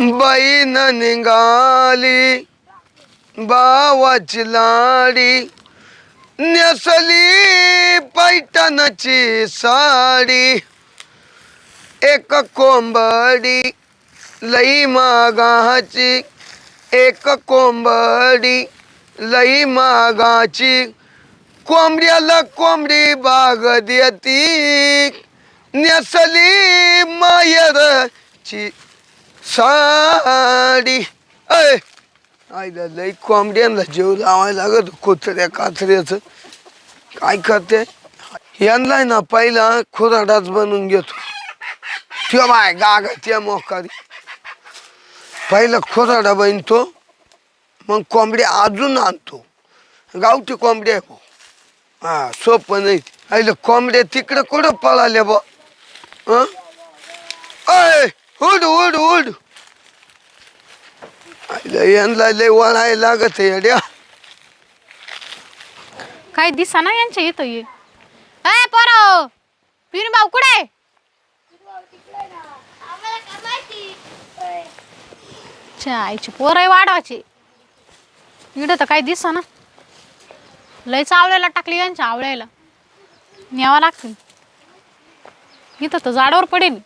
बाईन निघाली बावाची लाडी नेसली पैठणची साडी एक कोंबडी लई मागाची एक कोंबडी लई मागाची कोंबड्याला कोंबडी बाग देती नेसली मायरची साडी. अय आईला लई कोंबड्यांना जेव लावायला लागत कुत्र्या काचऱ्याचं काय करते? यांना ना पहिला खुराडाच बनवून घेतो. त्यो बाय गाग त्या मोकारी. पहिला खुराडा बनतो मग कोंबड्या अजून आणतो. गावठी कोंबड्या आहे भाऊ. हा सोपं नाही. आईला कोंबड्या तिकडं कुठं पळाल्या बा हां? अय उड उड उड आईला यांना लय वळायला लागत आहे येड्या काय दिसा ना यांच्या इथं ये. ए पोरो पिन भाऊ कुठे आईची आहे वाढवायची. इकडं तर काही दिसा ना. लयच आवळ्याला टाकली यांच्या आवळ्याला. न्यावं लागतील इथं तर झाडावर पडेल.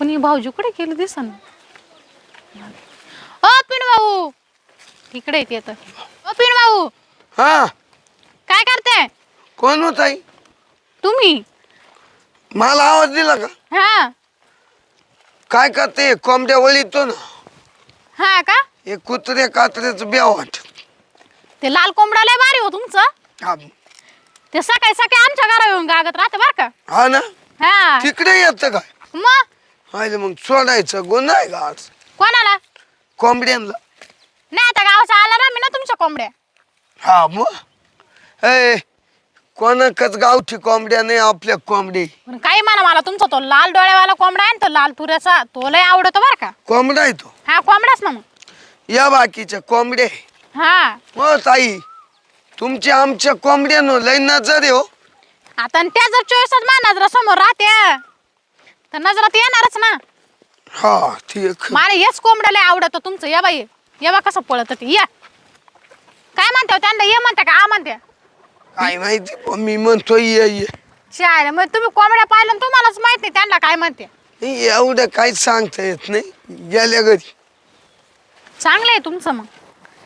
पण ही भाऊजी कुठे गेली दिसा ना ओ पिन भाऊ इकडे येते आता. ओ पिन भाऊ हा? काय करते कोण होत आई तुम्ही? मला आवाज दिला का? हा. काय करते? कोंबड्या वळीतो ना. हा का? हे कुत्रे कात्र्याचं ब्या वाट. ते लाल कोंबडा लय भारी हो तुमचं. हा. ते सकाळी सकाळी आमच्या घरा येऊन गागत राहते बर का. हा ना? हा. तिकडे येतं काय? मग? आले मग सोडायचं गुन्हा आहे का आज? कोणाला? कोंबड्यांना नाही आता गावाचा आला ना मी ना तुमच्या कोंबड्या. हा मग? ए कोणाकच गावठी कोंबड्या नाही आपल्या कोंबडी. पण काही म्हणा मला तुमचा तो लाल डोळ्यावाला कोंबडा आहे ना तो लाल तुऱ्याचा तो लय आवडतो बर का. कोंबडा आहे तो. हा कोंबडाच ना मग. या बाकीच्या कोंबड्या आहे. हा. हो ताई तुमच्या आमच्या कोंबड्यानं लय नजर आहे हो. आता आणि त्या जर चोवीसच मा नजरा समोर राहते तर नजरात येणारच ना. हा ठीक मला हेच कोंबडा लय आवडतं तुमचं. या बाई या बा कसं पळत ते. या. काय म्हणते हो त्यांना? ये म्हणते का? आ म्हणते. काय माहिती पण मी म्हणतो ये ये. शाळेला मग तुम्ही कोंबड्या पाहिलं आणि तुम्हालाच माहीत नाही त्यांना काय म्हणते. एवढं काहीच सांगता येत नाही. गेल्या घरी. चांगलं आहे तुमचं मग.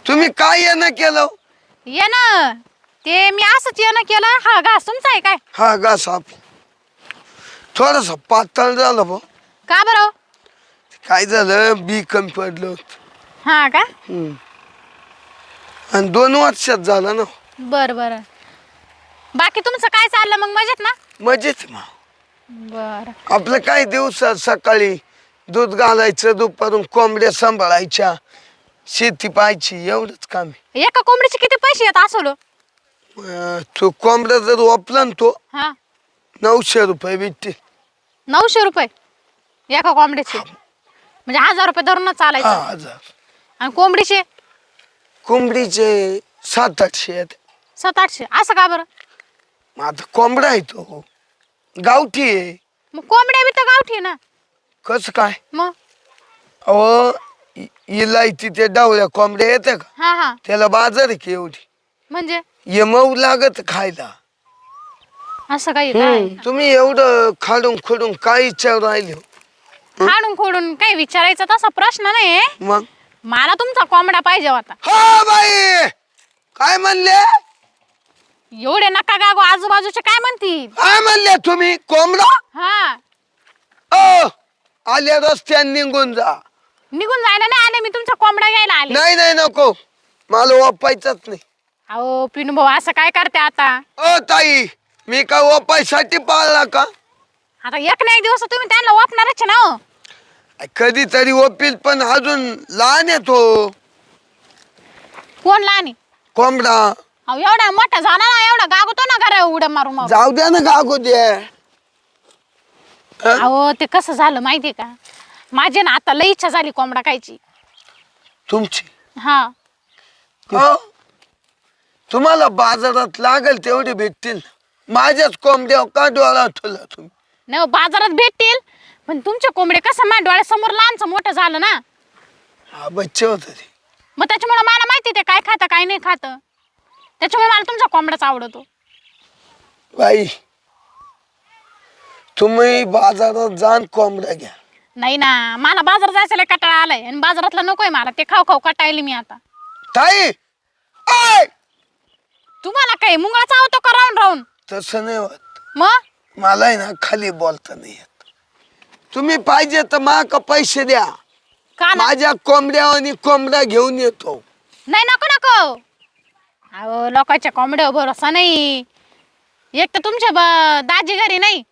तुम्ही काय येणं केलं? ये ना ते मी असंच येणं केलं. हा घास तुमचा आहे काय? हा गा साप थोडस पातळ झालं बा का बरं? काय झालं? बी कमी पडलं होतं. हा का? हम्म. आणि दोन वर्षात झालं ना. बर बर. बाकी तुमचं काय चाललं? मग मजेत ना? मजेत मग बर. आपलं काय दिवसात सकाळी दूध घालायचं दुपारून कोंबड्या सांभाळायच्या शेती पाहायची एवढंच काम आहे. एका कोंबडीचे किती पैसे येत असलो अं, तो कोंबडा जर वापला ना तो हा. नऊशे रुपये भेटतील नऊशे रुपये एका कोंबडीचे. म्हणजे हजार रुपये धरूनच हा चालायचं हजार. आणि कोंबडीचे? कोंबडीचे सात आठशे आहेत. सात आठशे असं का बरं? मग आता कोंबडा आहे तो. गावठी आहे. मग कोंबड्या बी तर गावठी ना? कसं काय? मग? अहो इ- इलायची ते डावल्या कोंबड्या येते का? हा हा. त्याला बाजार आहे की एवढी? म्हणजे? ये मऊ लागत खायला. असं काही काय हम्म, तुम्ही एवढं खाडून खुडून काय इच्छा राहिले? खाडून खोडून काही विचारायचा तसा प्रश्न नाही मग? मला तुमचा कोंबडा पाहिजे होता. हा बाई! काय म्हणले? एवढे नका गागो आजूबाजूचे काय म्हणतील? काय म्हणले तुम्ही? कोंबडा? हा. अ आल्या रस्त्याने निघून जा. निघून जायला नाही आले मी तुमचा कोंबडा घ्यायला आले. नाही नाही नको. मला वापायचंच नाही. अहो पिनू भाऊ असं काय करते आता? अ ताई! मी काय वापायसाठी पाळला का? आता एक ना एक दिवस तुम्ही त्यांना वापणारच ना हो. कधीतरी वपील पण अजून लहान आहे तो कोण लहान आहे? कोंबडा. अहो एवढा मोठा झाला ना एवढा गागतो ना घरा उड्या मारून मारून. जाऊ द्या ना गागो दे. अहो ते कसं झालं माहितीये का? माझी ना आता लई इच्छा झाली कोंबडा खायची. तुमची? हा. हो? तुम्हाला बाजारात लागेल तेवढे भेटतील. माझ्याच कोंबड्या का डोळा ठेवला तुम्ही? नाही बाजारात भेटतील. पण तुमचे कोंबडे कसं माझ्या डोळ्यासमोर लहानचं मोठं झालं ना? हा बच्चे होत. ते मग त्याच्यामुळे मला माहिती ते काय खातं काय नाही खातं. त्याच्यामुळे मला तुमचा कोंबडाच आवडतो. बाई तुम्ही बाजारात जाण कोंबड्या घ्या. नाही ना मला बाजार जायचं लय कटाळा आलाय. आणि बाजारातला नकोय मला ते खाऊ खाऊ कटाळली मी आता. ताई आय! तुम्हाला काय मुंगळा चावतो का राहून राहून तसं नाही होत. मग? मला आहे ना खाली बोलता नाही येत. तुम्ही पाहिजे तर माक पैसे द्या. का ना? माझ्या कोंबड्या आणि कोंबड्या घेऊन येतो. नाही नको नको. अहो लोकांच्या कोंबड्या भरोसा नाही. एक तर तुमच्या ब- दाजी घरी नाही.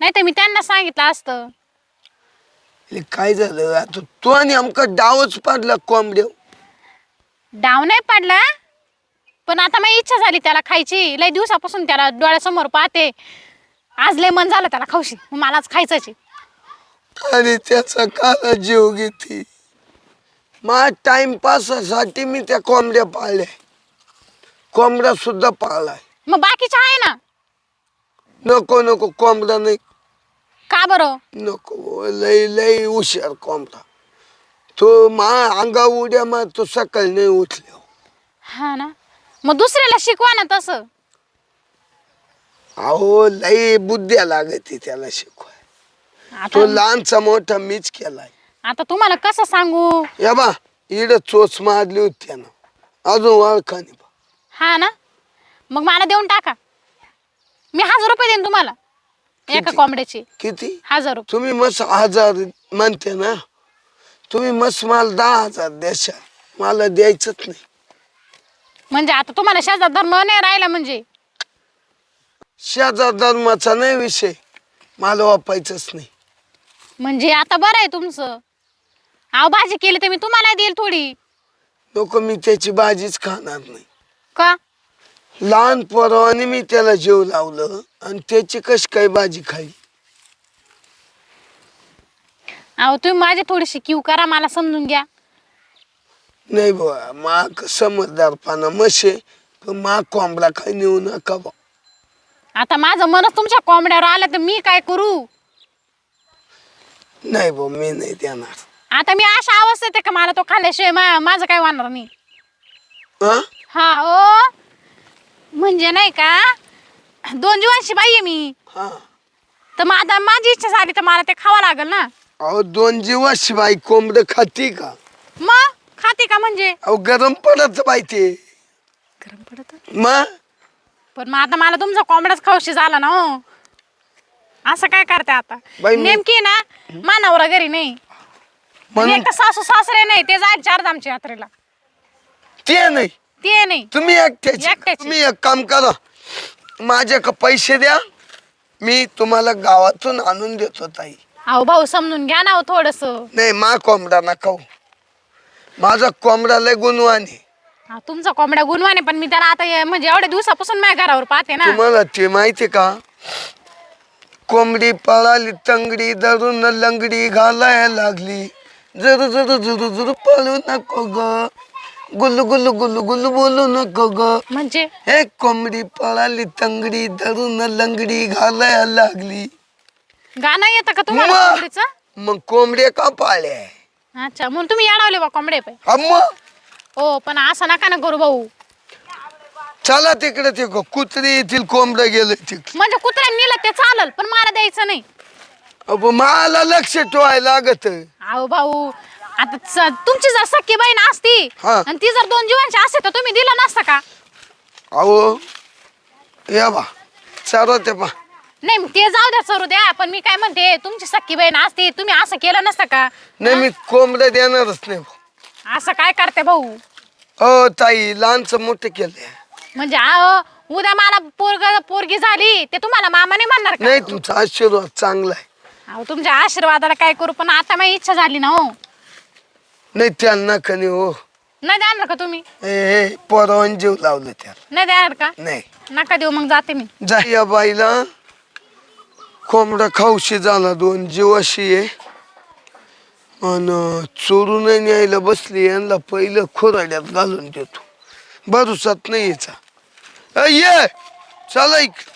नाही तर मी त्यांना सांगितलं असतं. हे काय झालं? आता तू आणि आमका डावच पाडला कोंबड्या डाव नाही पडला? पण आता माझी इच्छा झाली त्याला खायची. लय दिवसापासून त्याला डोळ्यासमोर पाहते. आज लय मन झालं त्याला खाऊशी. मग मलाच खायचंच आहे. आणि त्याचा काला जीव घेते. मा टाइमपासासाठी मी त्या कोंबड्या पाळल्या. कोंबड्या सुद्धा पाळलाय मग बाकीचं आहे ना? नको नको कोंबडा नाही. का बरं? नको लय लय हुशार कोंबडा. तो मा अंगा उड्या मा तो सकाळी नाही उठले हा ना? मग दुसऱ्याला शिकवा ना तसं. अहो लय बुद्ध्या लागते त्याला शिकवाय. तो आता लहानचा मोठा मीच केलाय. आता तुम्हाला कसं सांगू? या बा इड चोच मारली होती त्यानं. अजून ओळखानी बा. हा ना? मग मला देऊन टाका. मी हजार रुपये देईन तुम्हाला. एका? कोंबड्याचे. किती? हजार रुपये. तुम्ही मस्त हजार म्हणते ना? तुम्ही मस्त मला दहा हजार द्याशाल मला द्यायचंच नाही. म्हणजे आता तुम्हाला शेजार धर्म नाही राहिला म्हणजे? शेजार धर्माचा नाही विषय. मला वापायचंच नाही. म्हणजे आता बरं आहे तुमचं. अहो भाजी केली तर मी तुम्हाला देईल थोडी. नको मी त्याची भाजीच खाणार नाही. का? लहान पोरावाने मी त्याला जेव लावलं आणि त्याची कशी काय भाजी खाई अहो तुम्ही माझी थोडीशी क्यू करा मला समजून घ्या. नाही बाबा मा समजदारपणा मशे पण मा कोंबडा खाई नेऊ नका बा आता माझं मनच तुमच्या कोंबड्यावर आलं तर मी काय करू नाही बा मी नाही देणार आता मी अशा अवस्थेत आहे का मला तो खाल्ल्याशिवाय मा माझं काय वाहणार नाही हा हा ओ म्हणजे नाही का दोन जीवांशी बाई आहे मी हा तर मग आता माझी इच्छा झाली तर मला ते खावं लागेल ना अहो दोन जीवाशी बाई कोंबड खाती का मग खाते का म्हणजे? अहो गरम पडत ते. गरम पडत? मग पण मग आता मला तुमचा कोंबडाच खाऊशी झाला ना हो. असं काय करते आता? बाई, मी- नेमकी ना मानावरा घरी नाही. आणि म्हणून एक तर सासू सासरे नाही ते जाईल चार आमच्या यात्रेला. ते नाही. ते नाही. तुम्ही एकट्याचे. एकट्याचे. तुम्ही एक काम करा. माझ्या का पैसे द्या. मी तुम्हाला गावातून आणून देतो ताई. अहो भाऊ समजून घ्या ना हो थोडस. नाही मा कोंबडा ना खाऊ माझा कोंबडा लय गुणवान तुमचा कोंबड्या गुणवाने पण मी त्याला आता हे- म्हणजे एवढ्या दिवसापासून माझ्या घरावर पाहते ना. तुम्हाला ते माहिती का? कोंबडी पळाली तंगडी धरून लंगडी घालायला लागली. जर जर जर जर पळू नको ग. गुल्लू गुल्लू गुल्लू गुल्लू बोलू नको ग. म्हणजे? हे कोंबडी पळाली तंगडी धरून लंगडी घालायला लागली. गाणं येतं का तुम्हाला मग. कोंबडीचं? मग कोंबड्या का पाळल्या? अच्छा म्हणून तुम्ही येडावले बा कोंबडे पाय अम्मा! हो पण असं नका ना करू भाऊ. चला तिकडे ते कुत्री येथील कोंबडं गेलं तिकडे म्हणजे कुत्र्या नेलं ते चालल पण मला द्यायचं नाही. अब मला लक्ष ठेवायला लागत. अहो भाऊ आता च- तुमची जर सख्खी बहीण असती हा. आणि ती जर दोन जीवांची असते तर तुम्ही दिलं नसतं का? अहो या बा. चालू ते पा नाही मग ते जाऊ द्या सरू द्या. पण मी काय म्हणते तुमची सख्खी बहीण असती तुम्ही असं केलं नसतं का? नाही मी कोंबड्या देणारच नाही भाऊ. असं काय करते भाऊ? हो ताई लहानचं मोठं केलंय. म्हणजे अहो उद्या मला पोरग पोरगी झाली ते तुम्हाला मामा नाही म्हणणार का? नाही तुमचा आशीर्वाद चांगला आहे. अहो तुमच्या आशीर्वादाला काय करू पण आता माझी इच्छा झाली ना हो. नाही त्यांना कनी हो. नाही देणार का तुम्ही? ए ए, पोरावान जीव लावलं त्याला. नाही देणार का? नाही. नका देऊ मग जाते मी. जा या बाईला. कोंबडा खाऊशी झाला दोन जीवाशी आहे. आणि चोरून न्यायला बसली यांना पहिलं खोराड्यात घालून देतो. भरुसात नाही याचा. ये! चला इकडं.